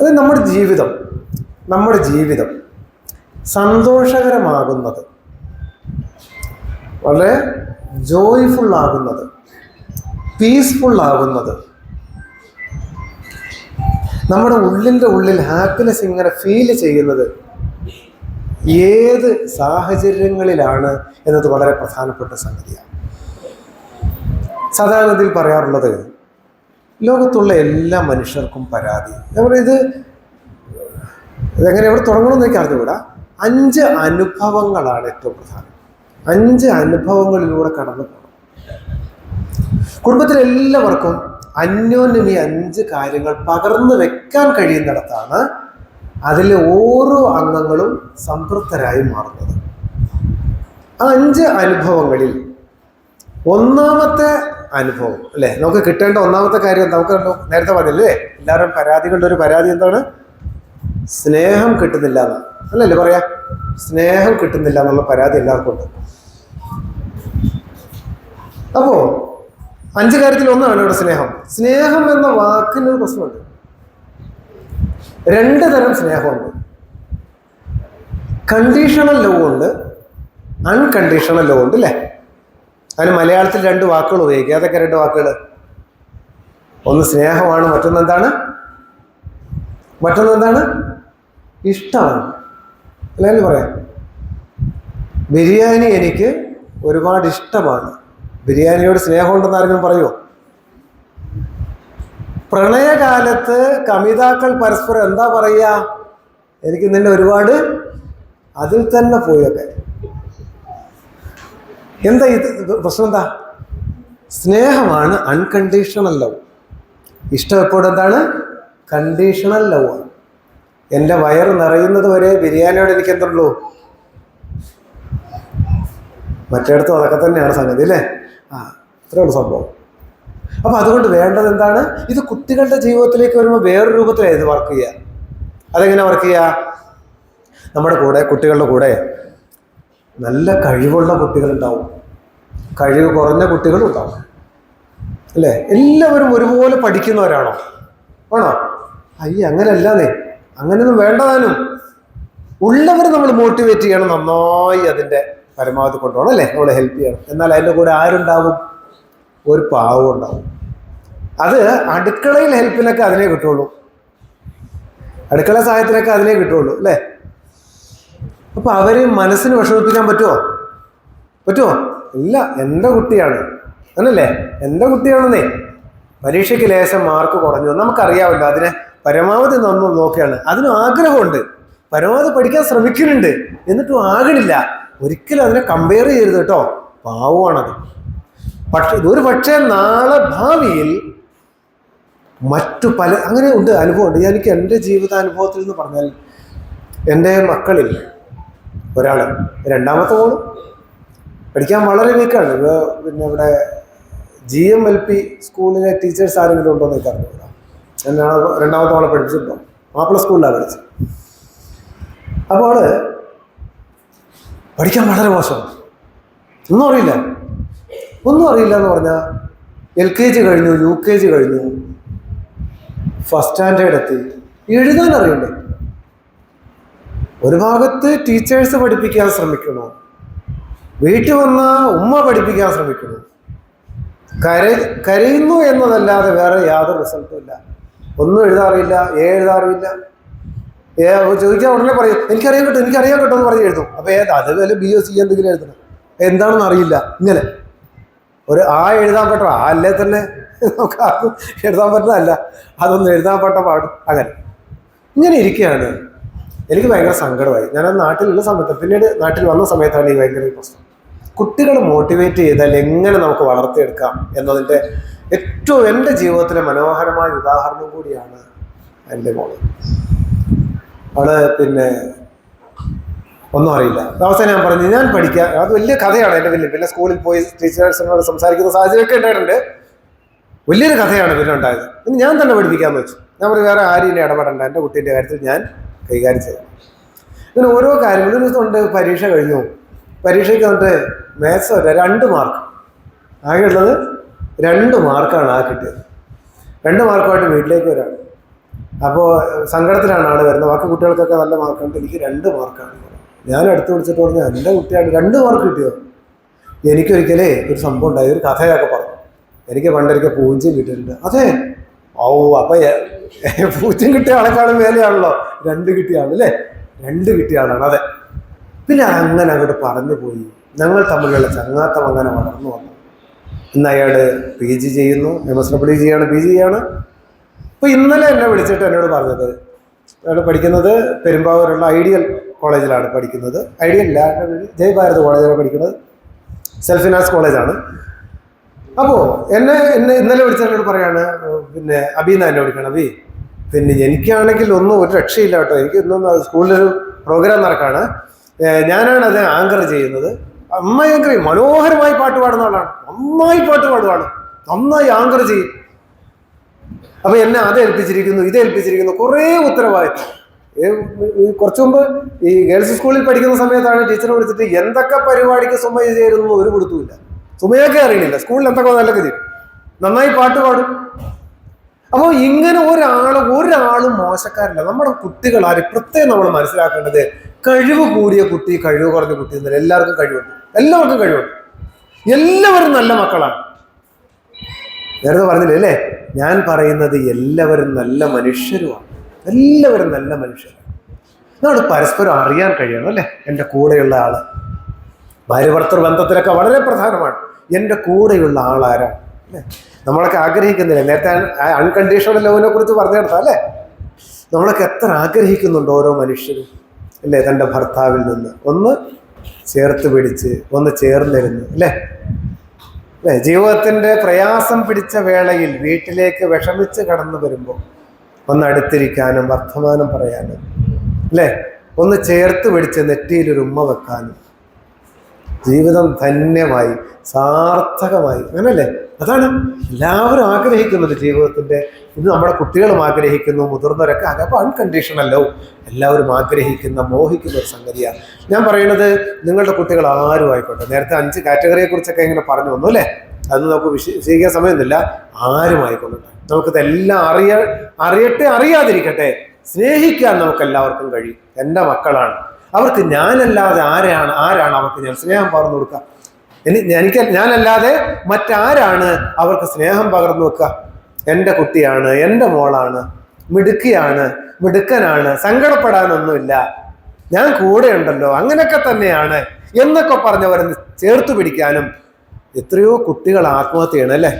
അത് നമ്മുടെ ജീവിതം നമ്മുടെ ജീവിതം സന്തോഷകരമാകുന്നത് വളരെ ജോയ്ഫുള്ളാകുന്നത് പീസ്ഫുള്ളാകുന്നത് നമ്മുടെ ഉള്ളിന്റെ ഉള്ളിൽ ഹാപ്പിനെസ് ഇങ്ങനെ ഫീൽ ചെയ്യുന്നത് ഏത് സാഹചര്യങ്ങളിലാണ് എന്നത് വളരെ പ്രധാനപ്പെട്ട സംഗതിയാണ്. സാധാരണത്തിൽ പറയാറുള്ളത് ലോകത്തുള്ള എല്ലാ മനുഷ്യർക്കും പരാതി. നമ്മൾ ഇത് ഇതെങ്ങനെ എവിടെ തുടങ്ങണമെന്ന് എനിക്ക് അഞ്ച് അനുഭവങ്ങളാണ് ഏറ്റവും പ്രധാനം. അഞ്ച് അനുഭവങ്ങളിലൂടെ കടന്നു പോകണം കുടുംബത്തിലെല്ലാവർക്കും അന്യോന്യം ഈ അഞ്ച് കാര്യങ്ങൾ പകർന്നു വെക്കാൻ കഴിയുന്നിടത്താണ് അതിലെ ഓരോ അംഗങ്ങളും സംതൃപ്തരായി മാറുന്നത്. ആ അഞ്ച് അനുഭവങ്ങളിൽ ഒന്നാമത്തെ അനുഭവം അല്ലേ? നമുക്ക് കിട്ടേണ്ട ഒന്നാമത്തെ കാര്യം നമുക്ക് നേരത്തെ പറഞ്ഞല്ലേ? എല്ലാവരും പരാതികളുടെ ഒരു പരാതി എന്താണ്? സ്നേഹം കിട്ടുന്നില്ല എന്ന്. അല്ലല്ലേ പറയാ? സ്നേഹം കിട്ടുന്നില്ല എന്നുള്ള പരാതി എല്ലാവർക്കും ഉണ്ട്. അപ്പോ അഞ്ച് കാര്യത്തിൽ ഒന്നാണ് ഇവിടെ സ്നേഹം. സ്നേഹം എന്ന വാക്കിന് ഒരു പ്രശ്നമുണ്ട്. രണ്ട് തരം സ്നേഹമുണ്ട്. കണ്ടീഷണൽ ലവ് ഉണ്ട് അൺകണ്ടീഷണൽ ലവ് ഉണ്ട് അല്ലേ? അതിന് മലയാളത്തിൽ രണ്ട് വാക്കുകൾ ഉപയോഗിക്കുക. ഏതൊക്കെ രണ്ട് വാക്കുകൾ? ഒന്ന് സ്നേഹമാണ് മറ്റൊന്ന് എന്താണ്? മറ്റൊന്ന് എന്താണ്? ഇഷ്ടമാണ്. അല്ലെങ്കിൽ പറയാം? ബിരിയാണി എനിക്ക് ഒരുപാട് ഇഷ്ടമാണ്. ബിരിയാണിയോട് സ്നേഹമുണ്ടെന്ന് ആരെങ്കിലും പറയുമോ പ്രണയകാലത്ത് കമിതാക്കൾ പരസ്പരം എന്താ പറയുക എനിക്ക് നിന്നെ ഒരുപാട് അതിൽ തന്നെ പോയൊക്കെ എന്താ ഇത്? പ്രശ്നം എന്താ? സ്നേഹമാണ് അൺകണ്ടീഷണൽ ലവ് ഇഷ്ടം എപ്പോഴും എന്താണ്? കണ്ടീഷണൽ ലവ് ആണ്. എന്റെ വയറ് നിറയുന്നത് വരെ ബിരിയാണിയോട് എനിക്ക് എന്തുള്ളൂ? മറ്റേടത്തും അതൊക്കെ തന്നെയാണ് സംഗതി അല്ലേ? ആ ഇത്രേ ഉള്ളൂ സംഭവം. അപ്പോൾ അതുകൊണ്ട് വേണ്ടത് എന്താണ്? ഇത് കുട്ടികളുടെ ജീവിതത്തിലേക്ക് വരുമ്പോൾ വേറൊരു രൂപത്തിലാണ് ഇത് വർക്ക് ചെയ്യുക. അതെങ്ങനെ വർക്ക് ചെയ്യുക? നമ്മുടെ കൂടെ കുട്ടികളുടെ കൂടെ. നല്ല കഴിവുള്ള കുട്ടികളുണ്ടാവും. കഴിവ് കുറഞ്ഞ കുട്ടികളും ഉണ്ടാവും അല്ലേ? എല്ലാവരും ഒരുപോലെ പഠിക്കുന്നവരാണോ? ആണോ? അയ്യ അങ്ങനെയല്ലാന്നേ അങ്ങനെയൊന്നും വേണ്ടതാനും. ഉള്ളവർ നമ്മൾ മോട്ടിവേറ്റ് ചെയ്യണം നന്നായി അതിന്റെ പരമാവധി കൊണ്ടുപോകണം അല്ലേ? നമ്മളെ ഹെൽപ്പ് ചെയ്യണം. എന്നാൽ അതിന്റെ കൂടെ ആരുണ്ടാവും? ഒരു പാവം ഉണ്ടാവും. അത് അടുക്കളയിൽ ഹെൽപ്പിനൊക്കെ അതിനെ കിട്ടുള്ളൂ അടുക്കള സഹായത്തിനൊക്കെ അതിനെ കിട്ടുള്ളൂ അല്ലേ? അപ്പൊ അവരെ മനസ്സിന് വിഷമിപ്പിക്കാൻ പറ്റുമോ പറ്റുമോ ഇല്ല എന്റെ കുട്ടിയാണ്. അങ്ങനല്ലേ? എന്റെ കുട്ടിയാണെന്നേ. പരീക്ഷയ്ക്ക് ലേശം മാർക്ക് കുറഞ്ഞു. നമുക്കറിയാമല്ലോ അതിനെ പരമാവധി നന്നു നോക്കുകയാണ് അതിന് ആഗ്രഹമുണ്ട്. പരമാവധി പഠിക്കാൻ ശ്രമിക്കുന്നുണ്ട്. എന്നിട്ടും ആകണില്ല. ഒരിക്കലും അതിനെ കമ്പയർ ചെയ്യരുത് കേട്ടോ. പാവമാണത്. പക്ഷെ ഒരു പക്ഷേ നാളെ ഭാവിയിൽ മറ്റു പല അങ്ങനെ ഉണ്ട് അനുഭവമുണ്ട്. എനിക്ക് എന്റെ ജീവിതാനുഭവത്തിൽ എന്ന് പറഞ്ഞാൽ എന്റെ മക്കളിൽ ഒരാൾ രണ്ടാമത്തെ മോൾ പഠിക്കാൻ വളരെ വീക്കാണ് പിന്നെ ഇവിടെ ജി എം എൽ പി സ്കൂളിലെ ടീച്ചേഴ്സ് ആരെങ്കിലും ഉണ്ടോ എന്ന് എനിക്ക് എന്നാണ് രണ്ടാമത്തെ മോളെ പഠിപ്പിച്ചിട്ടുണ്ടോ മാപ്പിള സ്കൂളിലാണ് പഠിച്ചത്. അപ്പോൾ ആൾ പഠിക്കാൻ വളരെ മോശമാണ്. ഒന്നും അറിയില്ല. ഒന്നും അറിയില്ല എന്ന് പറഞ്ഞാൽ എൽ കെ ജി കഴിഞ്ഞു യു കെ ജി കഴിഞ്ഞു ഫസ്റ്റ് സ്റ്റാൻഡേർഡ് എത്തി. എഴുതാൻ അറിയണ്ടേ ഒരു ഭാഗത്ത് ടീച്ചേഴ്സ് പഠിപ്പിക്കാൻ ശ്രമിക്കുന്നു. വീട്ടിൽ വന്ന ഉമ്മ പഠിപ്പിക്കാൻ ശ്രമിക്കുന്നു. കര കരയുന്നു എന്നതല്ലാതെ വേറെ യാതൊരു റിസൾട്ടും ഇല്ല. ഒന്നും എഴുതാറില്ല ഏ എഴുതാറില്ല ഏ ചോദിച്ചാൽ ഉടനെ പറയും എനിക്കറിയാൻ കിട്ടും എനിക്കറിയാൻ കിട്ടും എന്ന് പറഞ്ഞ് എഴുതും. അപ്പോൾ ഏത് അത് വല്ല ബി എസ് സി എന്തെങ്കിലും എഴുതണം. എന്താണെന്ന് അറിയില്ല. ഇങ്ങനെ. ഒരു ആ എഴുതാൻ പറ്റോ ആ അല്ലേ തന്നെ. നമുക്ക് ആർക്കും എഴുതാൻ പറ്റുന്നതല്ല. അതൊന്നും എഴുതാൻ പറ്റ പാടും. അങ്ങനെ. ഇങ്ങനെ ഇരിക്കുകയാണ്. എനിക്ക് ഭയങ്കര സങ്കടമായി. ഞാൻ ആ നാട്ടിലുള്ള സമയത്ത് പിന്നീട് നാട്ടിൽ വന്ന സമയത്താണ് ഈ ഭയങ്കര പ്രശ്നം. കുട്ടികളെ മോട്ടിവേറ്റ് ചെയ്താൽ എങ്ങനെ നമുക്ക് വളർത്തിയെടുക്കാം എന്നതിന്റെ ഏറ്റവും എന്റെ ജീവിതത്തിലെ മനോഹരമായ ഉദാഹരണം കൂടിയാണ് എന്റെ മോൾ. അവൾ പിന്നെ ഒന്നും അറിയില്ല. അവസാനം ഞാൻ പറഞ്ഞു ഞാൻ പഠിക്കാം. അത് വലിയ കഥയാണ് എന്റെ വലിയ പിന്നെ സ്കൂളിൽ പോയി ടീച്ചേഴ്സിനോട് സംസാരിക്കുന്ന സാഹചര്യമൊക്കെ ഉണ്ടായിട്ടുണ്ട്. വലിയൊരു കഥയാണ് പിന്നെ ഉണ്ടായത് ഞാൻ തന്നെ പഠിപ്പിക്കാമെന്ന് വെച്ചു. ഞാൻ പറഞ്ഞു വേറെ ആരും ഇടപെടണ്ട. എന്റെ കുട്ടീന്റെ കാര്യത്തിൽ ഞാൻ കൈകാര്യം ചെയ്യണം ഇങ്ങനെ ഓരോ കാര്യങ്ങളും ഒരു ദിവസം ഉണ്ട് പരീക്ഷ കഴിഞ്ഞു. പരീക്ഷയ്ക്ക് വന്നിട്ട് മാത്സ് രണ്ട് മാർക്ക് ആകെ ഉള്ളത് രണ്ട് മാർക്കാണ് ആ കിട്ടിയത്. രണ്ട് മാർക്കുമായിട്ട് വീട്ടിലേക്ക് വരാണ്. അപ്പോൾ സങ്കടത്തിലാണ് ആൾ വരുന്നത്. ബാക്കി കുട്ടികൾക്കൊക്കെ നല്ല മാർക്കുണ്ട് എനിക്ക് രണ്ട് മാർക്കാണ് ഞാൻ അടുത്ത് വിളിച്ചിട്ട് പറഞ്ഞു എന്റെ കുട്ടിയാണ് രണ്ട് മാർക്ക് കിട്ടിയോ? എനിക്കൊരിക്കലേ ഒരു സംഭവം ഉണ്ടായി. ഒരു കഥയൊക്കെ പറഞ്ഞു. എനിക്ക് പണ്ടൊരിക്കൽ പൂഞ്ചി കിട്ടിയിട്ടുണ്ട്. അതെ. ഓ അപ്പൊ പൂജ്യം കിട്ടിയ ആളെക്കാളും വേലയാണല്ലോ രണ്ട് കിട്ടിയ അല്ലേ? രണ്ട് കിട്ടിയ ആളാണ് അതെ. പിന്നെ അങ്ങനെ അങ്ങോട്ട് പറഞ്ഞു പോയി. ഞങ്ങൾ തമ്മിലുള്ള ചങ്ങാത്തം അങ്ങനെ വളർന്നു വന്നു. ഇന്ന് അയാൾ പി ജി ചെയ്യുന്നു. എം എസ് ഡബ്ല്യു ചെയ്യാണ് പി ജി ചെയ്യാണ്. ഇന്നലെ എന്നെ വിളിച്ചിട്ട് എന്നോട് പറഞ്ഞത് അയാൾ പഠിക്കുന്നത് പെരുമ്പാവൂരുള്ള ഐഡിയൽ കോളേജിലാണ് പഠിക്കുന്നത്. ഐഡിയൽ അല്ല ജയഭാരത് കോളേജിലാണ് പഠിക്കുന്നത്. സെൽഫ് ഫിനാൻസ് കോളേജാണ്. അപ്പോൾ എന്നെ എന്നെ ഇന്നലെ വിളിച്ച എന്നോട് പറയാണ് പിന്നെ അബീന്ന എന്നെ വിളിക്കണം അബി പിന്നെ എനിക്കാണെങ്കിൽ ഒന്നും ഒരു രക്ഷയില്ല കേട്ടോ. എനിക്ക് ഇന്നും സ്കൂളിലൊരു പ്രോഗ്രാം നടക്കാണ്. ഞാനാണ് അത് ആങ്കർ ചെയ്യുന്നത്. അമ്മയൊക്കെ മനോഹരമായി പാട്ട് പാടുന്ന ആളാണ്. നന്നായി പാട്ട് പാടുവാണ്. നന്നായി ആങ്കർ ചെയ്യും. അപ്പൊ എന്നെ അത് ഏൽപ്പിച്ചിരിക്കുന്നു ഇത് ഏൽപ്പിച്ചിരിക്കുന്നു കുറേ ഉത്തരവാദിത്വം. കുറച്ചു മുമ്പ് ഈ ഗേൾസ് സ്കൂളിൽ പഠിക്കുന്ന സമയത്താണ് ടീച്ചറെ വിളിച്ചിട്ട് എന്തൊക്കെ പരിപാടിക്ക് സുമയ ചേരുന്നു ഒരു കൊടുത്തുമില്ല സുമയൊക്കെ അറിയണില്ല. സ്കൂളിൽ എന്തൊക്കെ നല്ലൊക്കെ ചെയ്യും. നന്നായി പാട്ട് പാടും. അപ്പോൾ ഇങ്ങനെ ഒരാൾ ഒരാളും മോശക്കാരല്ല. നമ്മുടെ കുട്ടികൾ ആര്? പ്രത്യേകം നമ്മൾ മനസ്സിലാക്കേണ്ടത് കഴിവ് കൂടിയ കുട്ടി കഴിവ് കുറഞ്ഞ കുട്ടി എന്നല്ല. എല്ലാവർക്കും കഴിവുണ്ട്. എല്ലാവർക്കും കഴിവുണ്ട്. എല്ലാവരും നല്ല മക്കളാണ്. നേരത്തെ പറഞ്ഞില്ലേ അല്ലേ? ഞാൻ പറയുന്നത് എല്ലാവരും നല്ല മനുഷ്യരുമാണ്. എല്ലാവരും നല്ല മനുഷ്യരാണ്. നമ്മൾ പരസ്പരം അറിയാൻ കഴിയണം അല്ലേ? എന്റെ കൂടെയുള്ള ആൾ. ഭാര്യഭർത്തൃ ബന്ധത്തിലൊക്കെ വളരെ പ്രധാനമാണ്. എന്റെ കൂടെയുള്ള ആളാരാണ് അല്ലേ? നമ്മളൊക്കെ ആഗ്രഹിക്കുന്നില്ല? നേരത്തെ അൺകണ്ടീഷണൽ ലവിനെ കുറിച്ച് പറഞ്ഞെടുത്താ അല്ലേ? നമ്മളൊക്കെ എത്ര ആഗ്രഹിക്കുന്നുണ്ട് ഓരോ മനുഷ്യരും അല്ലേ? തന്റെ ഭർത്താവിൽ നിന്ന്. ഒന്ന് ചേർത്ത് പിടിച്ച് ഒന്ന് ചേർന്നിരുന്ന് അല്ലേ? അല്ലേ? ജീവിതത്തിന്റെ പ്രയാസം പിടിച്ച വേളയിൽ വീട്ടിലേക്ക് വിഷമിച്ച് കടന്നു വരുമ്പോൾ ഒന്ന് അടുത്തിരിക്കാനും വർത്തമാനം പറയാനും അല്ലേ? ഒന്ന് ചേർത്ത് പിടിച്ച് നെറ്റിയിലൊരു ഉമ്മ വെക്കാനും. ജീവിതം ധന്യമായി സാർത്ഥകമായി. അങ്ങനല്ലേ? അതാണ് എല്ലാവരും ആഗ്രഹിക്കുന്നത് ജീവിതത്തിന്റെ. ഇത് നമ്മുടെ കുട്ടികളും ആഗ്രഹിക്കുന്നു മുതിർന്നവരൊക്കെ അപ്പോൾ അൺകണ്ടീഷണല്ലോ ലവ് എല്ലാവരും ആഗ്രഹിക്കുന്ന മോഹിക്കുന്ന ഒരു സംഗതിയാണ് ഞാൻ പറയുന്നത് നിങ്ങളുടെ കുട്ടികൾ ആരും ആയിക്കോട്ടെ. നേരത്തെ അഞ്ച് കാറ്റഗറിയെ കുറിച്ചൊക്കെ ഇങ്ങനെ പറഞ്ഞു വന്നു അല്ലേ? അത് നമുക്ക് വിശ- വിശദീകരിക്കാൻ സമയമൊന്നുമില്ല ആരും ആയിക്കൊള്ളട്ടെ. നമുക്കിതെല്ലാം അറിയ അറിയട്ടെ അറിയാതിരിക്കട്ടെ. സ്നേഹിക്കാൻ നമുക്ക് എല്ലാവർക്കും കഴിയും. എന്റെ മക്കളാണ്. അവർക്ക് ഞാനല്ലാതെ ആരാണ് ആരാണ് അവർക്ക് ഞാൻ സ്നേഹം പകർന്നു കൊടുക്കുക? എനി- എനിക്ക് ഞാനല്ലാതെ മറ്റാരാണ് അവർക്ക് സ്നേഹം പകർന്നു വെക്കുക എന്റെ കുട്ടിയാണ് എന്റെ മോളാണ് മിടുക്കിയാണ് മിടുക്കനാണ് സങ്കടപ്പെടാനൊന്നുമില്ല. ഞാൻ കൂടെ ഉണ്ടല്ലോ അങ്ങനെയൊക്കെ തന്നെയാണ് എന്നൊക്കെ പറഞ്ഞവരെ ചേർത്ത് പിടിക്കാനും എത്രയോ കുട്ടികൾ ആത്മഹത്യ ചെയ്യണം അല്ലേ?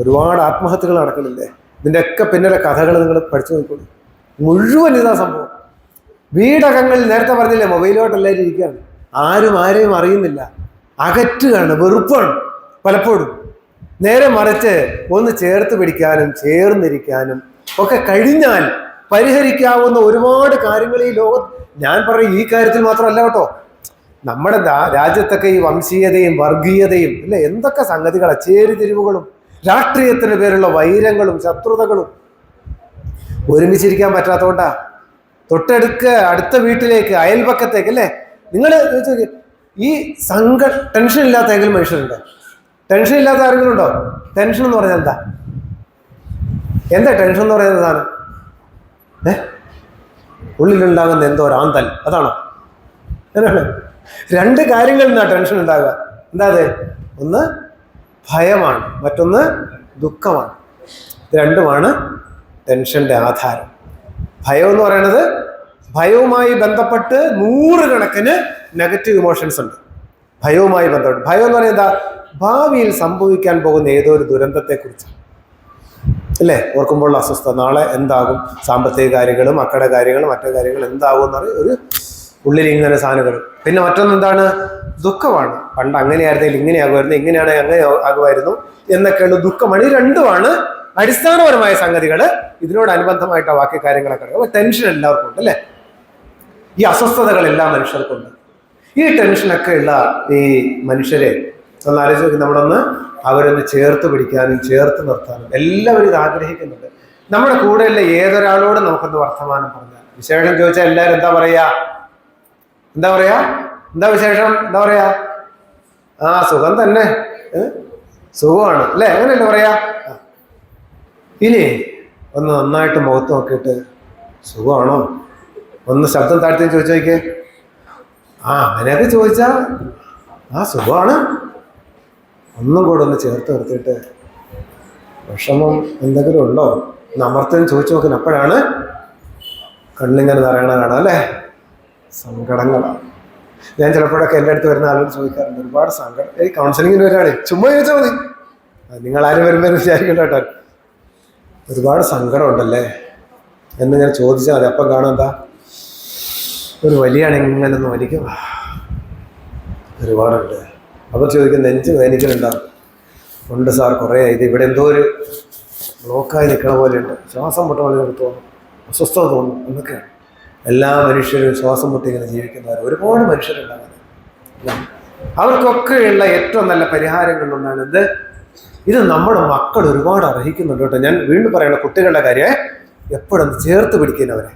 ഒരുപാട് ആത്മഹത്യകൾ നടക്കുന്നില്ലേ? ഇതിന്റെയൊക്കെ പിന്നിലെ കഥകൾ നിങ്ങൾ പഠിച്ചു നോക്കൂ മുഴുവൻ ഇതാ സംഭവം. വീടകങ്ങളിൽ നേരത്തെ പറഞ്ഞില്ലേ മൊബൈലോട്ടെല്ലാവരും ഇരിക്കുകയാണ്. ആരും ആരെയും അറിയുന്നില്ല. അകറ്റുകയാണ് വെറുപ്പാണ് പലപ്പോഴും. നേരെ മറിച്ച് ഒന്ന് ചേർത്ത് പിടിക്കാനും ചേർന്നിരിക്കാനും ഒക്കെ കഴിഞ്ഞാൽ പരിഹരിക്കാവുന്ന ഒരുപാട് കാര്യങ്ങൾ ഈ ലോക ഞാൻ പറയും ഈ കാര്യത്തിൽ മാത്രമല്ല കേട്ടോ. നമ്മുടെ രാജ്യത്തൊക്കെ ഈ വംശീയതയും വർഗീയതയും അല്ലെ എന്തൊക്കെ സംഗതികളാണ് ചേരിതിരിവുകളും രാഷ്ട്രീയത്തിന് പേരുള്ള വൈരങ്ങളും ശത്രുതകളും. ഒരുമിച്ചിരിക്കാൻ പറ്റാത്തതുകൊണ്ടാ തൊട്ടടുക്ക അടുത്ത വീട്ടിലേക്ക് അയൽപക്കത്തേക്ക് അല്ലേ? നിങ്ങൾ ഈ സങ്ക ടെൻഷൻ ഇല്ലാത്ത ഏതെങ്കിലും മനുഷ്യരുണ്ടോ? ടെൻഷൻ ഇല്ലാത്ത ആരെങ്കിലും ഉണ്ടോ ടെൻഷൻ എന്ന് പറഞ്ഞാൽ എന്താ? എന്താ ടെൻഷൻ എന്ന് പറയുന്നത് എന്താണ് ഏ? ഉള്ളിലുണ്ടാകുന്ന എന്തോ ഒരാന്തൽ അതാണോ? എന്താണ് രണ്ട് കാര്യങ്ങളിൽ നിന്നാണ് ടെൻഷൻ ഉണ്ടാകുക. എന്താ അത്? ഒന്ന് ഭയമാണ്. മറ്റൊന്ന് ദുഃഖമാണ്. രണ്ടുമാണ് ടെൻഷന്റെ ആധാരം. ഭയം എന്ന് പറയുന്നത് ഭയവുമായി ബന്ധപ്പെട്ട് നൂറുകണക്കിന് നെഗറ്റീവ് ഇമോഷൻസ് ഉണ്ട്. ഭയവുമായി ബന്ധപ്പെട്ട്. ഭയം എന്ന് പറയുന്നത് എന്താ? ഭാവിയിൽ സംഭവിക്കാൻ പോകുന്ന ഏതോ ഒരു ദുരന്തത്തെക്കുറിച്ചാണ് അല്ലേ? ഓർക്കുമ്പോൾ അസ്വസ്ഥ നാളെ എന്താകും? സാമ്പത്തിക കാര്യങ്ങളും മക്കളുടെ കാര്യങ്ങളും മറ്റു കാര്യങ്ങളും എന്താകും എന്ന് പറയും ഒരു ഉള്ളിൽ ഇങ്ങനെ സാധനങ്ങൾ. പിന്നെ മറ്റൊന്ന് എന്താണ്? ദുഃഖമാണ്. പണ്ട് അങ്ങനെയായിരുന്നെങ്കിൽ ഇങ്ങനെയാകുമായിരുന്നു ഇങ്ങനെയാണെങ്കിൽ അങ്ങനെ ആകുമായിരുന്നു എന്നൊക്കെയുള്ള ദുഃഖമാണ്. ഈ രണ്ടുമാണ് അടിസ്ഥാനപരമായ സംഗതികൾ ഇതിനോടനുബന്ധമായിട്ട് ബാക്കി കാര്യങ്ങളൊക്കെ അറിയാം. ടെൻഷൻ എല്ലാവർക്കും ഉണ്ട് അല്ലേ? ഈ അസ്വസ്ഥതകൾ എല്ലാ മനുഷ്യർക്കുണ്ട്. ഈ ടെൻഷനൊക്കെ ഉള്ള ഈ മനുഷ്യരെ ഒന്ന് ആലോചിച്ച് നമ്മളൊന്ന് അവരൊന്ന് ചേർത്ത് പിടിക്കാനും ചേർത്ത് നിർത്താനും എല്ലാവരും ഇത് ആഗ്രഹിക്കുന്നുണ്ട്. നമ്മുടെ കൂടെയുള്ള ഏതൊരാളോടും നമുക്കൊന്ന് വർത്തമാനം പറഞ്ഞാൽ? വിശേഷം ചോദിച്ചാൽ എല്ലാവരും എന്താ പറയാ? എന്താ പറയാ? എന്താ വിശേഷം? എന്താ പറയാ? ആ സുഖം തന്നെ. സുഖമാണ്. അല്ലേ? അങ്ങനെയല്ലേ പറയാ. ഇനി ഒന്ന് നന്നായിട്ട് മുഖത്ത് നോക്കിയിട്ട് സുഖമാണോ? ഒന്ന് ശബ്ദം താഴ്ത്തി ചോദിച്ചു നോക്കിയേ. ആ അങ്ങനെയൊക്കെ ചോദിച്ചാൽ ആ സുഖമാണ്. ഒന്നും കൂടെ ഒന്ന് ചേർത്ത് നിർത്തിയിട്ട് വിഷമം എന്തെങ്കിലും ഉണ്ടോ? ഒന്ന് അമർത്തം ചോദിച്ചു നോക്കുന്ന അപ്പോഴാണ് കണ്ണിങ്ങനെ നിറയണ കാണാം അല്ലേ? സങ്കടങ്ങളാണ്. ഞാൻ ചിലപ്പോഴൊക്കെ എന്റെ അടുത്ത് വരുന്ന ആളുകൾ ചോദിക്കാറുണ്ട് ഒരുപാട് സങ്കടം ഈ കൗൺസിലിങ്ങിന് വരികയാണ് ചുമ്മാ ചോദിച്ചാൽ മതി. നിങ്ങളാരും വരുമ്പോൾ വിചാരിക്കണ്ട കേട്ടോ. ഒരുപാട് സങ്കടം ഉണ്ടല്ലേ എന്ന് ഞാൻ ചോദിച്ചാൽ മതി. അപ്പം കാണാം എന്താ? ഒരു വലിയാണ് ഇങ്ങനെ വലിക്കും. ഒരുപാടുണ്ട്. അപ്പോൾ ചോദിക്കും നെഞ്ച് വേദനിക്കുന്നുണ്ടാവും ഉണ്ട് സാർ കുറേ ഇത് ഇവിടെ എന്തോ ഒരു ബ്ലോക്കായി നിൽക്കണ പോലെയുണ്ട്. ശ്വാസം മുട്ട പോലെ എനിക്ക് തോന്നും അസ്വസ്ഥത തോന്നും എന്നൊക്കെയാണ്. എല്ലാ മനുഷ്യരും ശ്വാസം മുട്ടി ഇങ്ങനെ ജീവിക്കുന്നവർ ഒരുപാട് മനുഷ്യരുണ്ടാകുന്നത് അവർക്കൊക്കെയുള്ള ഏറ്റവും നല്ല പരിഹാരങ്ങളിലൊന്നാണ് ഇത് ഇത് നമ്മുടെ മക്കൾ ഒരുപാട് അർഹിക്കുന്നുണ്ട് കേട്ടോ. ഞാൻ വീണ്ടും പറയണ കുട്ടികളുടെ കാര്യം എപ്പോഴും ചേർത്ത് പിടിക്കുന്നവരെ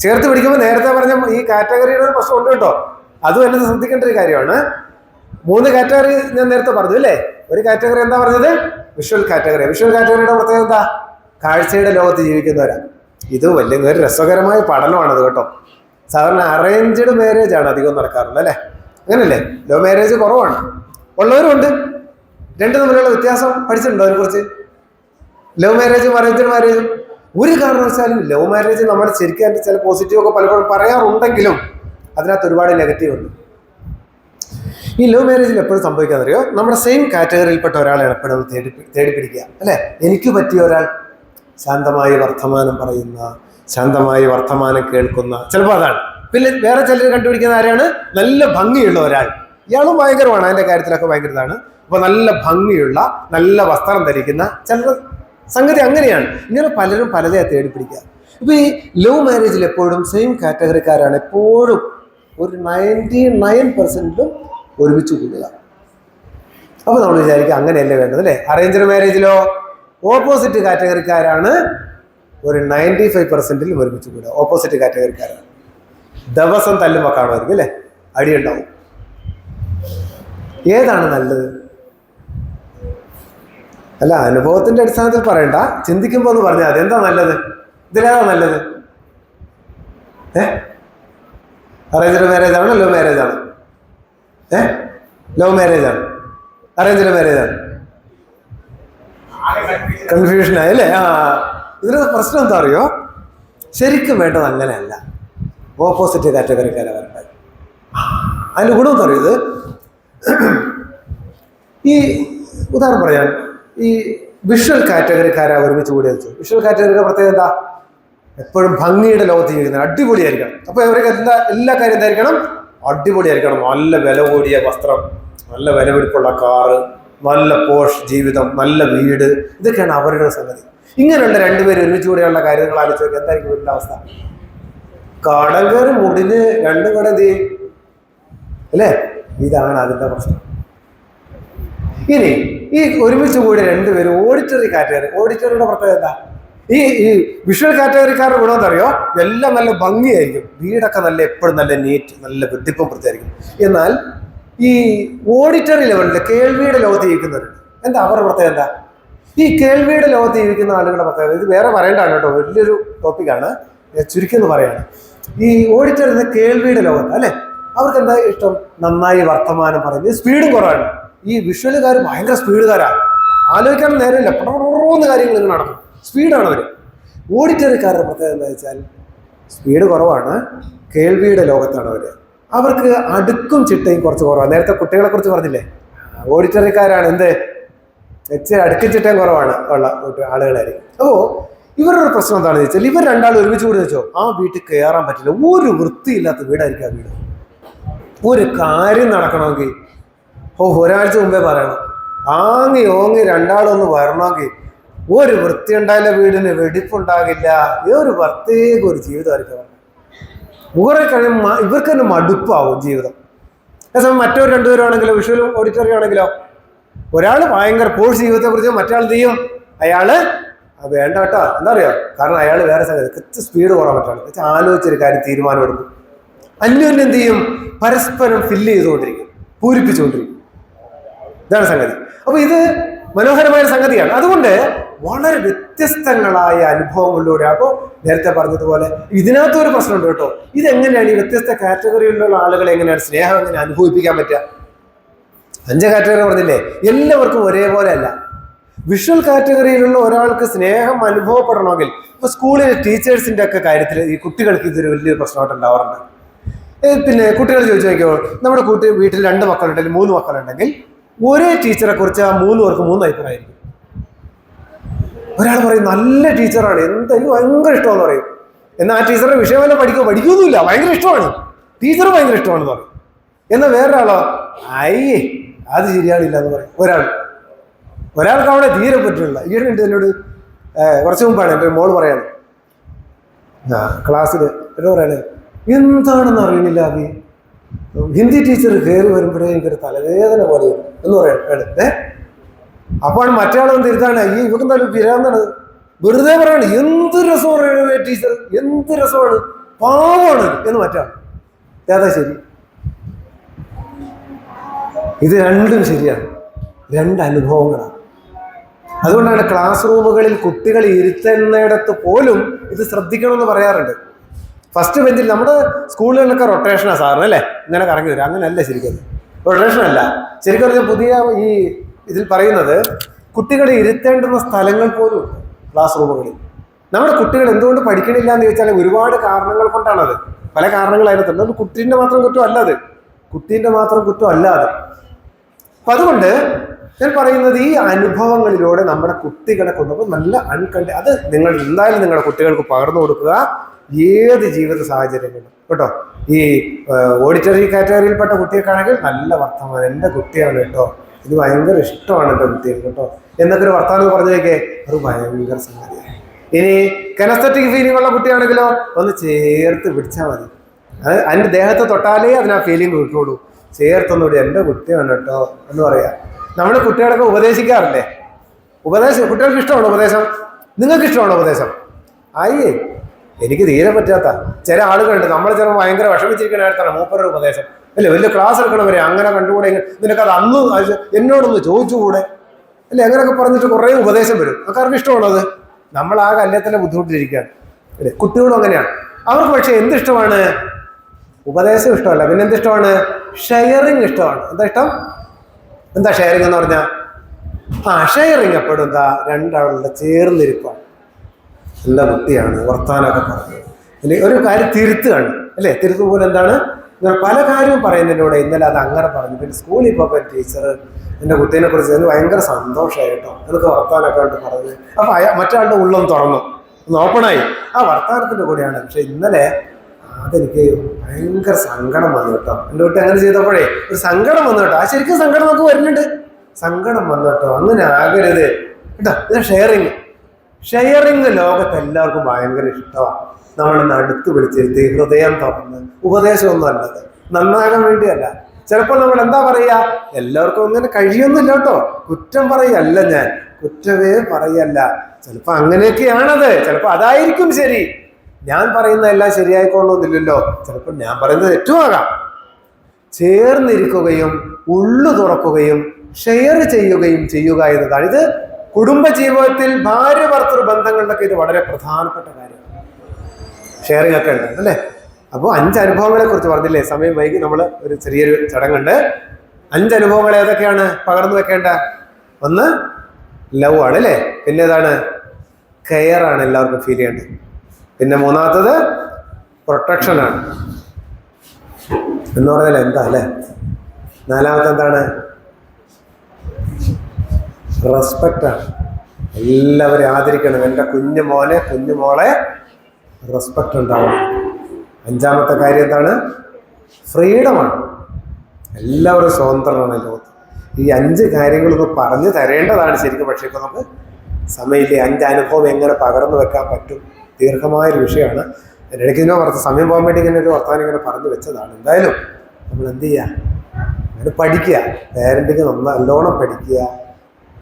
ചേർത്ത് പിടിക്കുമ്പോൾ നേരത്തെ പറഞ്ഞ ഈ കാറ്റഗറിയുടെ ഒരു പ്രശ്നമുണ്ട് കേട്ടോ. അതും എന്നത് ശ്രദ്ധിക്കേണ്ട ഒരു കാര്യമാണ്. മൂന്ന് കാറ്റഗറി ഞാൻ നേരത്തെ പറഞ്ഞു അല്ലേ? ഒരു കാറ്റഗറി എന്താ പറഞ്ഞത്? വിഷ്വൽ കാറ്റഗറി വിഷ്വൽ കാറ്റഗറിയുടെ പ്രത്യേകത എന്താ? കാഴ്ചയുടെ ലോകത്ത് ജീവിക്കുന്നവരാണ് ഇത് വലിയ ഒരു രസകരമായ പഠനമാണത് കേട്ടോ. സാധാരണ അറേഞ്ച്ഡ് മാരേജ് ആണ് അധികം നടക്കാറുള്ളത് അല്ലേ? അങ്ങനല്ലേ? ലോ മാരേജ് കുറവാണ്. ഉള്ളവരുണ്ട്. രണ്ട് തമ്മിലുള്ള വ്യത്യാസം പഠിച്ചിട്ടുണ്ടോ അതിനെക്കുറിച്ച് ലവ് മാരേജും അറേഞ്ച്ഡ് മാരേജും ഒരു കാരണവശാലും ലവ് മാരേജ് നമ്മൾ ശരിക്കും അതിന്റെ ചില പോസിറ്റീവ് ഒക്കെ പലപ്പോഴും പറയാറുണ്ടെങ്കിലും അതിനകത്ത് ഒരുപാട് നെഗറ്റീവ് ഉണ്ട്. ഈ ലവ് മാരേജിൽ എപ്പോഴും സംഭവിക്കാന്നറിയോ? നമ്മുടെ സെയിം കാറ്റഗറിയിൽപ്പെട്ട ഒരാളെ എപ്പോഴും തേടി തേടി പിടിക്കുക. അല്ലേ? എനിക്ക് പറ്റിയ ഒരാൾ ശാന്തമായി വർത്തമാനം പറയുന്ന ശാന്തമായി വർത്തമാനം കേൾക്കുന്ന ചിലപ്പോൾ അതാണ്. പിന്നെ വേറെ ചിലർ കണ്ടുപിടിക്കുന്ന ആരാണ്? നല്ല ഭംഗിയുള്ള ഒരാൾ. ഇയാളും ഭയങ്കരമാണ്. അതിന്റെ കാര്യത്തിലൊക്കെ ഭയങ്കര ഇതാണ് അപ്പൊ നല്ല ഭംഗിയുള്ള നല്ല വസ്ത്രം ധരിക്കുന്ന ചില സംഗതി അങ്ങനെയാണ്. ഇങ്ങനെ പലരും പലതെ തേടി പിടിക്കുക ഇപ്പൊ ഈ ലവ് മാരേജിൽ എപ്പോഴും സെയിം കാറ്റഗറിക്കാരാണ് എപ്പോഴും ഒരു നയന്റി നയൻ പെർസെന്റും ഒരുമിച്ച് കൂടുക. അപ്പൊ നമ്മൾ വിചാരിക്കുക അങ്ങനെയല്ലേ വേണ്ടത് അല്ലേ? അറേഞ്ചർ മാരേജിലോ ഓപ്പോസിറ്റ് കാറ്റഗറിക്കാരാണ് ഒരു നയന്റി ഫൈവ് പെർസെന്റിൽ ഒരുമിച്ച് കൂടുക. ഓപ്പോസിറ്റ് കാറ്റഗറിക്കാരാണ് ദിവസം തല്ലുമ്പോൾ കാണുമായിരിക്കും അല്ലേ? അടിയുണ്ടാവും. ഏതാണ് നല്ലത്? അല്ല അനുഭവത്തിന്റെ അടിസ്ഥാനത്തിൽ പറയണ്ട. ചിന്തിക്കുമ്പോൾ എന്ന് പറഞ്ഞാൽ അത് എന്താ നല്ലത്? ഇതിലേതാ നല്ലത്? ഏ? അറേഞ്ച്ഡ് മാരേജ് ആണോ ലവ് മാരേജ് ആണ്. ഏ? ലവ് മാരേജ് ആണ്. അറേഞ്ച്ഡ് മാരേജ് ആണ്. കൺഫ്യൂഷൻ ആയല്ലേ ആ ഇതിനകത്ത് പ്രശ്നം എന്താ അറിയോ? ശരിക്കും വേണ്ടത് അങ്ങനെയല്ല. ഓപ്പോസിറ്റ് കാറ്റഗറിക്കാരെ വരേണ്ടത് അതിന്റെ ഗുണം അറിയോ ഈ ഉദാഹരണം പറയാൻ ഈ വിഷ്വൽ കാറ്റഗറിക്കാരാ ഒരുമിച്ച് കൂടി വെച്ചു വിഷ്വൽ കാറ്റഗറിയുടെ പ്രത്യേകത എന്താ? എപ്പോഴും ഭംഗിയുടെ ലോകത്ത് ജീവിക്കുന്നത് അടിപൊളിയായിരിക്കണം. അപ്പോൾ ഇവർക്ക് എന്താ എല്ലാ കാര്യം എന്തായിരിക്കണം അടിപൊളിയായിരിക്കണം. നല്ല വില കൂടിയ വസ്ത്രം നല്ല വിലപിടിപ്പുള്ള കാറ് നല്ല പോഷ് ജീവിതം നല്ല വീട്. ഇതൊക്കെയാണ് അവരുടെ സംഗതി. ഇങ്ങനെയുള്ള രണ്ടുപേരും ഒരുമിച്ച് കൂടിയുള്ള കാര്യങ്ങൾ ആലോചിച്ച് നോക്കി എന്തായിരിക്കും വീടിന്റെ അവസ്ഥ? കടകർ മുടിഞ്ഞ് രണ്ടും കൂടെ എന്ത് ചെയ്യും? അല്ലേ? ഇതാണ് അതിന്റെ പ്രശ്നം. ഇനി ഈ ഒരുമിച്ച് കൂടി രണ്ടുപേരും ഓഡിറ്ററി കാറ്റഗറി ഓഡിറ്ററിയുടെ പ്രത്യേകത എന്താ? ഈ ഈ വിഷ്വൽ കാറ്റഗറിക്കാരുടെ ഗുണം എന്തറിയോ? എല്ലാം നല്ല ഭംഗിയായിരിക്കും. വീടൊക്കെ നല്ല എപ്പോഴും നല്ല നീറ്റ് നല്ല വൃത്തിപ്പം വൃത്തിയായിരിക്കും. എന്നാൽ ഈ ഓഡിറ്ററി ലെവലിൽ കേൾവിയുടെ ലോകത്ത് ജീവിക്കുന്നവരുണ്ട്. എന്താ അവരുടെ പ്രത്യേകത എന്താ? ഈ കേൾവിയുടെ ലോകത്ത് ജീവിക്കുന്ന ആളുകളുടെ പ്രത്യേകത ഇത് വേറെ പറയേണ്ടതാണ് കേട്ടോ. വലിയൊരു ടോപ്പിക്കാണ് ചുരുക്കി എന്ന് പറയാണ്. ഈ ഓഡിറ്ററിന്റെ കേൾവിയുടെ ലോകത്ത് അല്ലെ? അവർക്ക് എന്താ ഇഷ്ടം? നന്നായി വർത്തമാനം പറയുന്നത് സ്പീഡും കുറവാണ്. ഈ വിഷ്വലുകാർ ഭയങ്കര സ്പീഡുകാരാണ്. ആലോചിക്കാൻ നേരമില്ല. പടപടന്ന് കാര്യങ്ങൾ ഇങ്ങനെ നടക്കും. സ്പീഡാണ് അവർ ഓഡിറ്ററിക്കാരുടെ പ്രത്യേകത എന്താ വെച്ചാൽ സ്പീഡ് കുറവാണ്. കേൾവിയുടെ ലോകത്താണ് അവർ അവർക്ക് അടുക്കും ചിട്ടയും കുറച്ച് കുറവാണ് നേരത്തെ കുട്ടികളെ കുറിച്ച് പറഞ്ഞില്ലേ? ഓഡിറ്ററിക്കാരാണ് എന്ത്? വെച്ച് അടുക്കും ചിട്ടയും കുറവാണ് ഉള്ള ആളുകളായിരിക്കും. അപ്പോൾ ഇവരുടെ പ്രശ്നം എന്താണെന്ന് വെച്ചാൽ ഇവർ രണ്ടാളും ഒരുമിച്ച് കൂടി വെച്ചോ? ആ വീട്ടിൽ കയറാൻ പറ്റില്ല. ഒരു വൃത്തിയില്ലാത്ത വീടായിരിക്കും ആ വീട്. ഒരു കാര്യം നടക്കണമെങ്കിൽ ഓ ഒരാഴ്ച മുമ്പേ പറയണം. ആങ്ങി ഓങ്ങി രണ്ടാളൊന്ന് വരണമെങ്കിൽ ഒരു വൃത്തി ഉണ്ടായില്ല വീടിന് വെടിപ്പുണ്ടാകില്ല. ഒരു പ്രത്യേക ഒരു ജീവിതമായിരിക്കും. കുറെ കഴിയുമ്പോൾ ഇവർക്ക് തന്നെ മടുപ്പാവും ജീവിതം. അതേസമയം മറ്റൊരു രണ്ടുപേരാണെങ്കിലോ വിഷ്വൽ ഓഡിറ്റോറിയം ആണെങ്കിലോ ഒരാൾ ഭയങ്കര പോഴ്സ് ജീവിതത്തെ കുറിച്ച് മറ്റാൾ ചെയ്യും? അയാൾ വേണ്ട കേട്ടോ. എന്താ അറിയോ? കാരണം അയാൾ വേറെ സംഗതി. കൃത്യ സ്പീഡ് കുറവാൻ പറ്റാണ് വെച്ചാൽ ആലോചിച്ചൊരു കാര്യം തീരുമാനം എടുക്കും അന്യോന്യം ചെയ്യും? പരസ്പരം ഫില്ല് ചെയ്തുകൊണ്ടിരിക്കും. പൂരിപ്പിച്ചുകൊണ്ടിരിക്കും. ഇതാണ് സംഗതി. അപ്പൊ ഇത് മനോഹരമായ സംഗതിയാണ്. അതുകൊണ്ട് വളരെ വ്യത്യസ്തങ്ങളായ അനുഭവങ്ങളിലൂടെ അപ്പോൾ നേരത്തെ പറഞ്ഞതുപോലെ ഇതിനകത്ത് ഒരു പ്രശ്നമുണ്ട് കേട്ടോ. ഇതെങ്ങനെയാണ് ഈ വ്യത്യസ്ത കാറ്റഗറിയിലുള്ള ആളുകളെ എങ്ങനെയാണ് സ്നേഹം എങ്ങനെ അനുഭവിപ്പിക്കാൻ പറ്റുക? അഞ്ച് കാറ്റഗറി പറഞ്ഞില്ലേ? എല്ലാവർക്കും ഒരേപോലെ അല്ല. വിഷ്വൽ കാറ്റഗറിയിലുള്ള ഒരാൾക്ക് സ്നേഹം അനുഭവപ്പെടണമെങ്കിൽ ഇപ്പൊ സ്കൂളിലെ ടീച്ചേഴ്സിന്റെ ഒക്കെ കാര്യത്തിൽ ഈ കുട്ടികൾക്ക് ഇതൊരു വലിയൊരു പ്രശ്നമായിട്ട് ഉണ്ടാവാറുണ്ട്. പിന്നെ കുട്ടികൾ ചോദിച്ചു നോക്കിയോ നമ്മുടെ കൂട്ടി വീട്ടിൽ രണ്ട് മക്കളുണ്ടെങ്കിൽ മൂന്ന് മക്കളുണ്ടെങ്കിൽ ഒരേ ടീച്ചറെ കുറിച്ച് ആ മൂന്ന് പേർക്ക് മൂന്ന് അഭിപ്രായമായിരിക്കും. ഒരാൾ പറയും നല്ല ടീച്ചറാണ് എന്തായാലും ഭയങ്കര ഇഷ്ടമാണ് പറയും. എന്നാൽ ആ ടീച്ചറുടെ വിഷയമല്ല പഠിക്കുക പഠിക്കുകയൊന്നുമില്ല ഭയങ്കര ഇഷ്ടമാണ്. ടീച്ചർ ഭയങ്കര ഇഷ്ടമാണെന്ന് പറയും. എന്നാൽ വേറൊരാളോ അയ്യേ അത് ശരിയാണില്ല എന്ന് പറയും. ഒരാൾ ഒരാൾക്ക് അവിടെ തീരെ പറ്റില്ല. ഈയിടെ ഉണ്ട് എന്നോട് കുറച്ച് മുമ്പാണ് എന്റെ മോൾ പറയാണ്. ആ ക്ലാസ്സിൽ എന്നോട് പറയാണ് എന്താണെന്ന് അറിയുന്നില്ല അഭി? ഹിന്ദി ടീച്ചർ കയറി വരുമ്പോഴേ എനിക്കൊരു തലവേദന പോലെ എന്ന് പറയാം. എടുത്തേ അപ്പോൾ മറ്റാളും തിരുത്താണ് ഈ ഇവർക്ക് തന്നെ പിരാന്താണ് വെറുതെ പറയാണ് എന്ത് രസമാണ് ടീച്ചർ എന്ത് രസമാണ് പാവമാണ് എന്ന് മറ്റാണ് ഏതാ ശരി. ഇത് രണ്ടും ശരിയാണ്. രണ്ട് അനുഭവങ്ങളാണ്. അതുകൊണ്ടാണ് ക്ലാസ് റൂമുകളിൽ കുട്ടികൾ ഇരുത്തുന്നിടത്ത് പോലും ഇത് ശ്രദ്ധിക്കണമെന്ന് പറയാറുണ്ട്. ഫസ്റ്റ് ബെഞ്ചിൽ നമ്മുടെ സ്കൂളുകളിലൊക്കെ റൊട്ടേഷനാണ് സാറിന് അല്ലേ? ഇങ്ങനെ കറങ്ങി വരും. അങ്ങനെയല്ല ശരിക്കും. റൊട്ടേഷൻ അല്ല. ശരിക്കും പറഞ്ഞാൽ പുതിയ ഈ ഇതിൽ പറയുന്നത് കുട്ടികളെ ഇരുത്തേണ്ടുന്ന സ്ഥലങ്ങൾ പോലും ക്ലാസ് റൂമുകളിൽ നമ്മുടെ കുട്ടികൾ എന്തുകൊണ്ട് പഠിക്കണില്ല എന്ന് ചോദിച്ചാൽ ഒരുപാട് കാരണങ്ങൾ കൊണ്ടാണത് പല കാരണങ്ങളായിരുന്നു കുട്ടീന്റെ മാത്രം കുറ്റം അല്ല അത്. കുട്ടീന്റെ മാത്രം കുറ്റം അല്ല അത്. അപ്പൊ അതുകൊണ്ട് ഞാൻ പറയുന്നത് ഈ അനുഭവങ്ങളിലൂടെ നമ്മുടെ കുട്ടികളെ കൊണ്ടുപോകും നല്ല അൺകണ്ടി അത് നിങ്ങൾ എന്തായാലും നിങ്ങളുടെ കുട്ടികൾക്ക് പകർന്നു കൊടുക്കുക. ഏത് ജീവിത സാഹചര്യങ്ങളിലും കേട്ടോ? ഈ ഓഡിറ്ററി കാറ്റഗറിയിൽപ്പെട്ട കുട്ടികൾക്കാണെങ്കിൽ നല്ല വർത്തമാനം. എന്റെ കുട്ടിയാണ് കേട്ടോ ഇത് ഭയങ്കര ഇഷ്ടമാണ് എന്റെ കുട്ടികൾ കേട്ടോ. എന്നൊക്കെ ഒരു വർത്തമാനം പറഞ്ഞേക്കേ അത് ഭയങ്കര സംഗതിയാണ്. ഇനി കനസ്തറ്റിക് ഫീലിംഗ് ഉള്ള കുട്ടിയാണെങ്കിലോ ഒന്ന് ചേർത്ത് പിടിച്ചാൽ മതി. അത് അതിന്റെ ദേഹത്തെ തൊട്ടാലേ അതിന് ആ ഫീലിംഗ് കിട്ടുള്ളൂ ചേർത്തൊന്നുകൂടി എന്റെ കുട്ടിയാണ് കേട്ടോ എന്ന് പറയാം. നമ്മൾ കുട്ടികളൊക്കെ ഉപദേശിക്കാറില്ലേ? ഉപദേശം കുട്ടികൾക്ക് ഇഷ്ടമാണോ ഉപദേശം? നിങ്ങൾക്ക് ഇഷ്ടമാണോ ഉപദേശം? ആയേ എനിക്ക് തീരെ പറ്റാത്ത. ചില ആളുകളുണ്ട് നമ്മൾ ചിലപ്പോൾ ഭയങ്കര വിഷമിച്ചിരിക്കുന്ന അടുത്താണ് മൂപ്പരുടെ ഉപദേശം. അല്ലേ വലിയ ക്ലാസ് എടുക്കണവരെ അങ്ങനെ കണ്ടുകൂടെ നിനക്ക് അത് അന്ന് എന്നോടൊന്ന് ചോദിച്ചുകൂടെ? അല്ലെ അങ്ങനെയൊക്കെ പറഞ്ഞിട്ട് കുറേ ഉപദേശം വരും. ആൾക്കാർക്ക് ഇഷ്ടമാണോ അത്? നമ്മൾ ആ കല്യത്തിനെ ബുദ്ധിമുട്ടിരിക്കുകയാണ്. അല്ലേ കുട്ടികളും അങ്ങനെയാണ്. അവർക്ക് പക്ഷേ എന്ത് ഇഷ്ടമാണ്? ഉപദേശം ഇഷ്ടമല്ല. പിന്നെ എന്ത് ഇഷ്ടമാണ്? ഷെയറിങ് ഇഷ്ടമാണ്. എന്താ ഇഷ്ടം? എന്താ ഷെയറിങ് എന്ന് പറഞ്ഞാൽ ആ ഷെയറിങ് എപ്പോഴും എന്താ രണ്ടാളുടെ ചേർന്നിരിപ്പാണ്. നല്ല വൃത്തിയാണ് വർത്താനമൊക്കെ പറഞ്ഞു. അല്ലെങ്കിൽ ഒരു കാര്യം തിരുത്തുകയാണ്. അല്ലേ? തിരുത്തു പോലെ എന്താണ്? ഇങ്ങനെ പല കാര്യവും പറയുന്നതിലൂടെ ഇന്നലെ അത് അങ്ങനെ പറഞ്ഞു. പിന്നെ സ്കൂളിൽ പോകാൻ ടീച്ചർ എന്റെ കുട്ടീനെ കുറിച്ച് എനിക്ക് ഭയങ്കര സന്തോഷമായി കേട്ടോ. എനിക്ക് വർത്താനൊക്കെ ആയിട്ട് പറഞ്ഞു. അപ്പോൾ അയാൾ മറ്റാളുടെ ഉള്ളം തുറന്നു. ഒന്ന് ഓപ്പണായി ആ വർത്താനത്തിന്റെ കൂടെയാണ്. പക്ഷെ ഇന്നലെ അതെനിക്ക് ഭയങ്കര സങ്കടം വന്നു കേട്ടോ. എന്റെ കുട്ടി അങ്ങനെ ചെയ്തപ്പോഴേ ഒരു സങ്കടം വന്നു കേട്ടോ. ആ ശരിക്കും സങ്കടം നമുക്ക് വരുന്നുണ്ട്. സങ്കടം വന്നു കേട്ടോ. അങ്ങനെ ആകരുത്. കേട്ടോ? ഇത് ഷെയറിങ് ഷെയറിങ് ലോകത്ത് എല്ലാവർക്കും ഭയങ്കര ഇഷ്ടമാണ്. നമ്മളൊന്ന് അടുത്ത് വിളിച്ചിരുത്തി ഹൃദയം തുറന്ന് ഉപദേശമൊന്നും അല്ലത്. നന്നാകാൻ വേണ്ടിയല്ല. ചിലപ്പോൾ നമ്മൾ എന്താ പറയുക എല്ലാവർക്കും അങ്ങനെ കഴിയൊന്നുമില്ല കേട്ടോ. കുറ്റം പറയല്ല ഞാൻ. കുറ്റമേ പറയല്ല. ചിലപ്പോൾ അങ്ങനെയൊക്കെയാണത്. ചിലപ്പോൾ അതായിരിക്കും ശരി. ഞാൻ പറയുന്ന എല്ലാം ശരിയായിക്കൊള്ളണമെന്നില്ലല്ലോ. ചിലപ്പോൾ ഞാൻ പറയുന്നത് തെറ്റുമാകാം ചേർന്നിരിക്കുകയും ഉള്ളു തുറക്കുകയും ഷെയർ ചെയ്യുകയും ചെയ്യുക എന്നതാണ്. ഇത് കുടുംബ ജീവിതത്തിൽ ഭാര്യ ഭർത്തൃ ബന്ധങ്ങളിലൊക്കെ ഇത് വളരെ പ്രധാനപ്പെട്ട കാര്യമാണ്. ഷെയറിംഗ് ഒക്കെ ഉണ്ട് അല്ലേ? അപ്പോൾ അഞ്ച് അനുഭവങ്ങളെ കുറിച്ച് പറഞ്ഞില്ലേ? സമയം വൈകി നമ്മൾ ഒരു ചെറിയൊരു ചടങ്ങുണ്ട്. അഞ്ച് അനുഭവങ്ങൾ ഏതൊക്കെയാണ്? പകർന്നു വെക്കേണ്ട. ഒന്ന് ലവ് ആണ് അല്ലേ? പിന്നെ ഏതാണ്? കെയർ ആണ് എല്ലാവർക്കും ഫീൽ ചെയ്യേണ്ടത്. പിന്നെ മൂന്നാമത്തത് പ്രൊട്ടക്ഷൻ ആണ്. എന്ന് പറഞ്ഞാൽ എന്താ അല്ലേ? നാലാമത്തെ എന്താണ് റെസ്പെക്റ്റ് ആണ്. എല്ലാവരും ആദരിക്കണം. എന്റെ കുഞ്ഞു മോനെ കുഞ്ഞു മോളെ റെസ്പെക്റ്റ് ഉണ്ടാവണം. അഞ്ചാമത്തെ കാര്യം എന്താണ്? ഫ്രീഡമാണ് എല്ലാവരും സ്വതന്ത്രമാണ് ലോകത്ത്. ഈ അഞ്ച് കാര്യങ്ങളൊന്ന് പറഞ്ഞു തരേണ്ടതാണ് ശരിക്കും. പക്ഷേ ഇപ്പോൾ നമുക്ക് സമയമില്ലേ? അഞ്ച് അനുഭവം എങ്ങനെ പകർന്നു വെക്കാൻ പറ്റും? ദീർഘമായൊരു വിഷയമാണ്. ഇടയ്ക്ക് ഞാൻ പറഞ്ഞ സമയം പോകാൻ വേണ്ടി ഇങ്ങനെ ഒരു വർത്തമാനം ഇങ്ങനെ പറഞ്ഞു വെച്ചതാണ്. എന്തായാലും നമ്മൾ എന്ത് ചെയ്യുക? അങ്ങനെ പഠിക്കുക. പേരന്റിങ് നന്നാ നല്ലോണം പഠിക്കുക.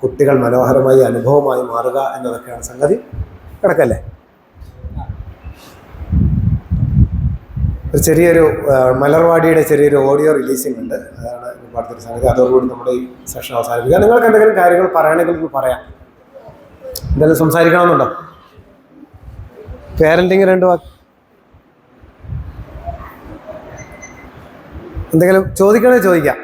കുട്ടികൾ മനോഹരമായി അനുഭവമായി മാറുക എന്നതൊക്കെയാണ് സംഗതി. കിടക്കല്ലേ ഒരു ചെറിയൊരു മലർവാടിയുടെ ചെറിയൊരു ഓഡിയോ റിലീസിംഗ് ഉണ്ട്. അതാണ് പാടത്തൊരു സംഗതി. അതോടുകൂടി നമ്മുടെ ഈ സെഷൻ അവസാനിപ്പിക്കുക. നിങ്ങൾക്ക് എന്തെങ്കിലും കാര്യങ്ങൾ പറയണമെങ്കിൽ പറയാം. എന്തെങ്കിലും സംസാരിക്കണമെന്നുണ്ടോ? പേരന്റിങ് രണ്ട് വാക്ക്. എന്തെങ്കിലും ചോദിക്കണേ ചോദിക്കാം.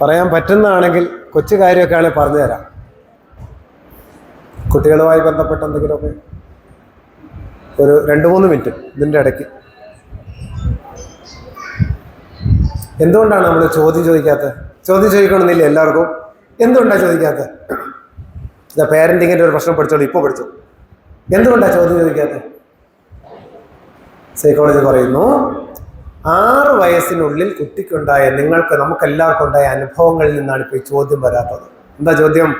പറയാൻ പറ്റുന്നതാണെങ്കിൽ കൊച്ചു കാര്യമൊക്കെ ആണെങ്കിൽ പറഞ്ഞു തരാം. കുട്ടികളുമായി ബന്ധപ്പെട്ട എന്തെങ്കിലുമൊക്കെ ഒരു രണ്ട് മൂന്ന് മിനിറ്റ് ഇതിന്റെ ഇടയ്ക്ക്. എന്തുകൊണ്ടാണ് നമ്മൾ ചോദ്യം ചോദിക്കാത്തത്? ചോദ്യം ചോദിക്കണമെന്നില്ല എല്ലാവർക്കും. എന്തുകൊണ്ടാണ് ചോദിക്കാത്തത്? ഇതാ പേരന്റിങ്ങിന്റെ ഒരു പ്രശ്നം പഠിച്ചോളൂ ഇപ്പോൾ പഠിച്ചു. എന്തുകൊണ്ടാണ് ചോദ്യം ചോദിക്കാത്തത്? സൈക്കോളജി പറയുന്നു ആറ് വയസ്സിനുള്ളിൽ കുട്ടിക്കുണ്ടായ നിങ്ങൾക്ക് നമുക്കെല്ലാവർക്കും ഉണ്ടായ അനുഭവങ്ങളിൽ നിന്നാണ് ഇപ്പോൾ ഈ ചോദ്യം വരാത്തത്. എന്താ ചോദ്യം?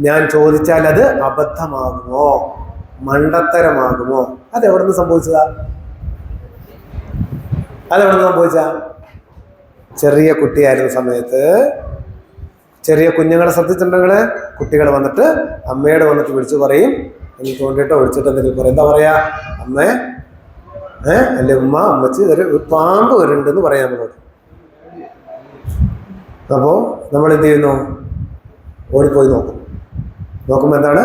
ഞാൻ ചോദിച്ചാൽ അത് അബദ്ധമാകുമോ? മണ്ടത്തരമാകുമോ? അതെവിടെ നിന്ന് സംഭവിച്ചതാ? അതെവിടെ നിന്ന് സംഭവിച്ചാ ചെറിയ കുട്ടിയായിരുന്ന സമയത്ത് ചെറിയ കുഞ്ഞുങ്ങളെ ശ്രദ്ധിച്ചിട്ടുണ്ടെങ്കിൽ കുട്ടികൾ വന്നിട്ട് അമ്മയോട് വന്നിട്ട് വിളിച്ചു പറയും. എനിക്ക് തോണ്ടിട്ടോ വിളിച്ചിട്ട് എന്തെങ്കിലും പറയും. എന്താ പറയാ? അമ്മേ ഏ? അല്ലെ ഉമ്മ അമ്മച്ചി ഒരു പാമ്പ് വരുന്നുണ്ടെന്ന് പറയാം നമ്മളോട് അപ്പോൾ നമ്മൾ എന്ത് ചെയ്യുന്നു? ഓടിപ്പോയി നോക്കും. നോക്കുമ്പോൾ എന്താണ്?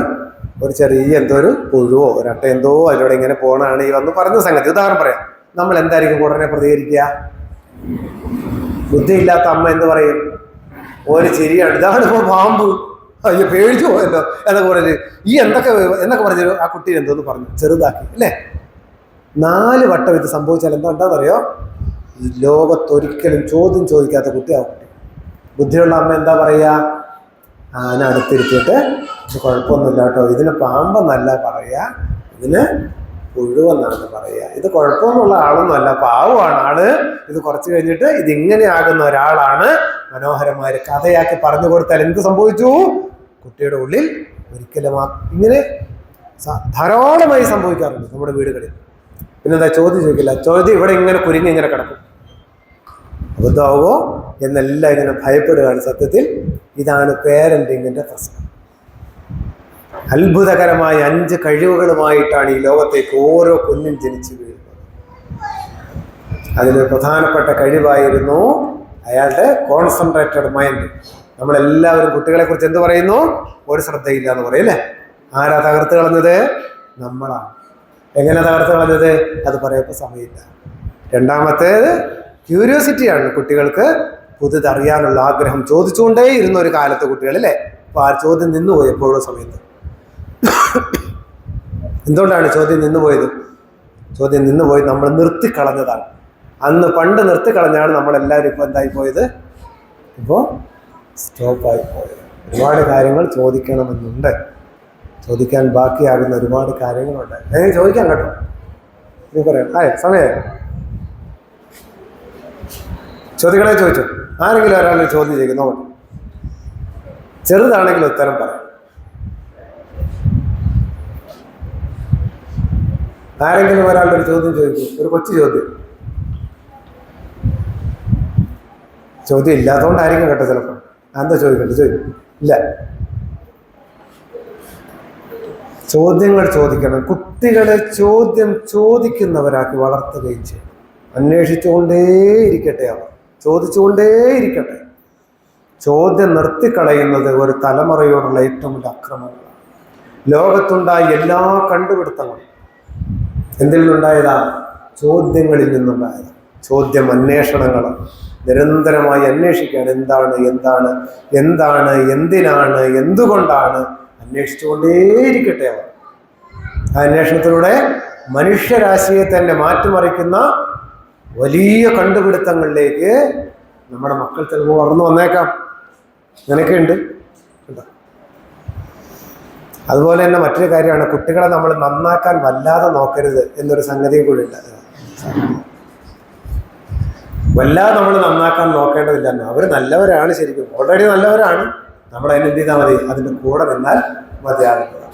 ഒരു ചെറിയ എന്തോ ഒരു പുഴുവോ ഒരട്ട എന്തോ അതിലൂടെ ഇങ്ങനെ പോണാണ് ഈ വന്ന് പറഞ്ഞ സംഗതി. ഉദാഹരണം പറയാം. നമ്മൾ എന്തായിരിക്കും ഉടനെ പ്രതികരിക്കുക? ബുദ്ധിയില്ലാത്ത അമ്മ എന്ത് പറയും? ഒരു ചിരിയാണ്. ഇതാണ് ഇപ്പോൾ പാമ്പ്. അയ്യോ പേടിച്ചു പോയല്ലോ. എന്നൊക്കെ പറഞ്ഞു ഈ എന്തൊക്കെ എന്നൊക്കെ പറഞ്ഞു ആ കുട്ടി എന്തോന്ന് പറഞ്ഞു. ചെറുതാക്കി അല്ലേ? നാല് വട്ടം ഇത് സംഭവിച്ചാൽ എന്താ എന്താണെന്നറിയോ? ലോകത്തൊരിക്കലും ചോദ്യം ചോദിക്കാത്ത കുട്ടിയാവും. ബുദ്ധിയുള്ള അമ്മ എന്താ പറയുക ആന അടുത്തിരുത്തിയിട്ട് ഇത് കുഴപ്പമൊന്നുമില്ല കേട്ടോ. ഇതിന് പാമ്പെന്നല്ല പറയുക ഇതിന് പുഴുവെന്നാണ് പറയുക ഇത് കുഴപ്പമൊന്നുള്ള ആളൊന്നുമല്ല പാവമാണ് ആൾ. ഇത് കുറച്ച് കഴിഞ്ഞിട്ട് ഇത് ഇങ്ങനെ ആകുന്ന ഒരാളാണ് മനോഹരമായ കഥയാക്കി പറഞ്ഞു കൊടുത്താൽ എന്ത് സംഭവിച്ചു? കുട്ടിയുടെ ഉള്ളിൽ ഒരിക്കലും ഇങ്ങനെ ധാരാളമായി സംഭവിക്കാറുണ്ട് നമ്മുടെ വീടുകളിൽ. പിന്നെന്താ ചോദ്യം ചോദിക്കില്ല. ചോദ്യം ഇവിടെ ഇങ്ങനെ കുരുങ്ങി ഇങ്ങനെ കിടക്കും. അബദ്ധമാവോ എന്നെല്ലാം ഇങ്ങനെ ഭയപ്പെടുകയാണ് സത്യത്തിൽ. ഇതാണ് പേരന്റിങ്ങിന്റെ പ്രശ്നം. അത്ഭുതകരമായ അഞ്ച് കഴിവുകളുമായിട്ടാണ് ഈ ലോകത്തേക്ക് ഓരോ കുഞ്ഞും ജനിച്ചു വീഴുന്നത്. അതിന് പ്രധാനപ്പെട്ട കഴിവായിരുന്നു അയാളുടെ കോൺസെൻട്രേറ്റഡ് മൈൻഡ് നമ്മളെല്ലാവരും കുട്ടികളെക്കുറിച്ച് എന്ത് പറയുന്നു? ഒരു ശ്രദ്ധയില്ല എന്ന് പറയും അല്ലേ? ആരാ തകർത്ത് കളഞ്ഞത്? നമ്മളാണ്. എങ്ങനെ തകർത്ത് കളഞ്ഞത്? അത് പറയപ്പോൾ സമയമില്ല. രണ്ടാമത്തേത് ക്യൂരിയോസിറ്റിയാണ് കുട്ടികൾക്ക് പുതുതറിയാനുള്ള ആഗ്രഹം ചോദിച്ചുകൊണ്ടേ ഇരുന്ന ഒരു കാലത്ത് കുട്ടികൾ അല്ലേ? അപ്പോൾ ആ ചോദ്യം നിന്നുപോയി എപ്പോഴും സമയത്ത്. എന്തുകൊണ്ടാണ് ചോദ്യം നിന്നുപോയത് ചോദ്യം നിന്നുപോയി നമ്മൾ നിർത്തിക്കളഞ്ഞതാണ് അന്ന് പണ്ട് നിർത്തിക്കളഞ്ഞാണ് നമ്മളെല്ലാവരും ഇപ്പോൾ എന്തായി പോയത്? ഇപ്പോൾ സ്റ്റോപ്പായി പോയത്. ഒരുപാട് കാര്യങ്ങൾ ചോദിക്കണമെന്നുണ്ട്. ചോദിക്കാൻ ബാക്കിയാകുന്ന ഒരുപാട് കാര്യങ്ങളുണ്ട്. ഞാൻ ചോദിക്കാം കേട്ടോ. നീ പറയാം. ആയ സമയം. ചോദ്യങ്ങളെ ചോദിച്ചു? ആരെങ്കിലും ഒരാൾ ചോദ്യം ചെയ്യുന്നോ? ചെറുതാണെങ്കിൽ ഉത്തരം പറയാം. ആരെങ്കിലും ഒരാളുടെ ഒരു ചോദ്യം ചോദിച്ചു ഒരു കൊച്ചു ചോദ്യം. ചോദ്യം ഇല്ലാത്തതുകൊണ്ടായിരിക്കും കേട്ടോ ചിലപ്പോൾ എന്താ ചോദിക്കട്ടെ ചോദിക്കും. ഇല്ല. ചോദ്യങ്ങൾ ചോദിക്കണം. കുട്ടികളെ ചോദ്യം ചോദിക്കുന്നവരാക്കി വളർത്തുകയും ചെയ്യും അന്വേഷിച്ചുകൊണ്ടേയിരിക്കട്ടെ അവർ. ചോദിച്ചുകൊണ്ടേയിരിക്കട്ടെ. ചോദ്യം നിർത്തിക്കളയുന്നത് ഒരു തലമുറയോടുള്ള ഏറ്റവും വലിയ അക്രമങ്ങളാണ് ലോകത്തുണ്ടായ എല്ലാ കണ്ടുപിടുത്തങ്ങളും എന്തിൽ നിന്നുണ്ടായതാ? ചോദ്യങ്ങളിൽ നിന്നുണ്ടായതാണ് ചോദ്യം അന്വേഷണങ്ങൾ നിരന്തരമായി അന്വേഷിക്കുകയാണ്. എന്താണ് എന്താണ് എന്താണ് എന്തിനാണ് എന്തുകൊണ്ടാണ് അന്വേഷിച്ചുകൊണ്ടേയിരിക്കട്ടെ അവർ. ആ അന്വേഷണത്തിലൂടെ മനുഷ്യരാശിയെ തന്നെ മാറ്റിമറിക്കുന്ന വലിയ കണ്ടുപിടുത്തങ്ങളിലേക്ക് നമ്മുടെ മക്കൾ ചിലപ്പോൾ വളർന്നു വന്നേക്കാം. അങ്ങനെയൊക്കെയുണ്ട് കേട്ടോ അതുപോലെ തന്നെ മറ്റൊരു കാര്യമാണ് കുട്ടികളെ നമ്മൾ നന്നാക്കാൻ വല്ലാതെ നോക്കരുത് എന്നൊരു സംഗതിയും കൂടി ഉണ്ട്. വല്ലാതെ നമ്മൾ നന്നാക്കാൻ നോക്കേണ്ടതില്ല. അവർ നല്ലവരാണ് ശരിക്കും. ഓൾറെഡി നല്ലവരാണ്. നമ്മൾ അതിനെന്ത് ചെയ്താൽ മതി? അതിന്റെ കൂടെ നിന്നാൽ മതിയാകുന്നതാണ്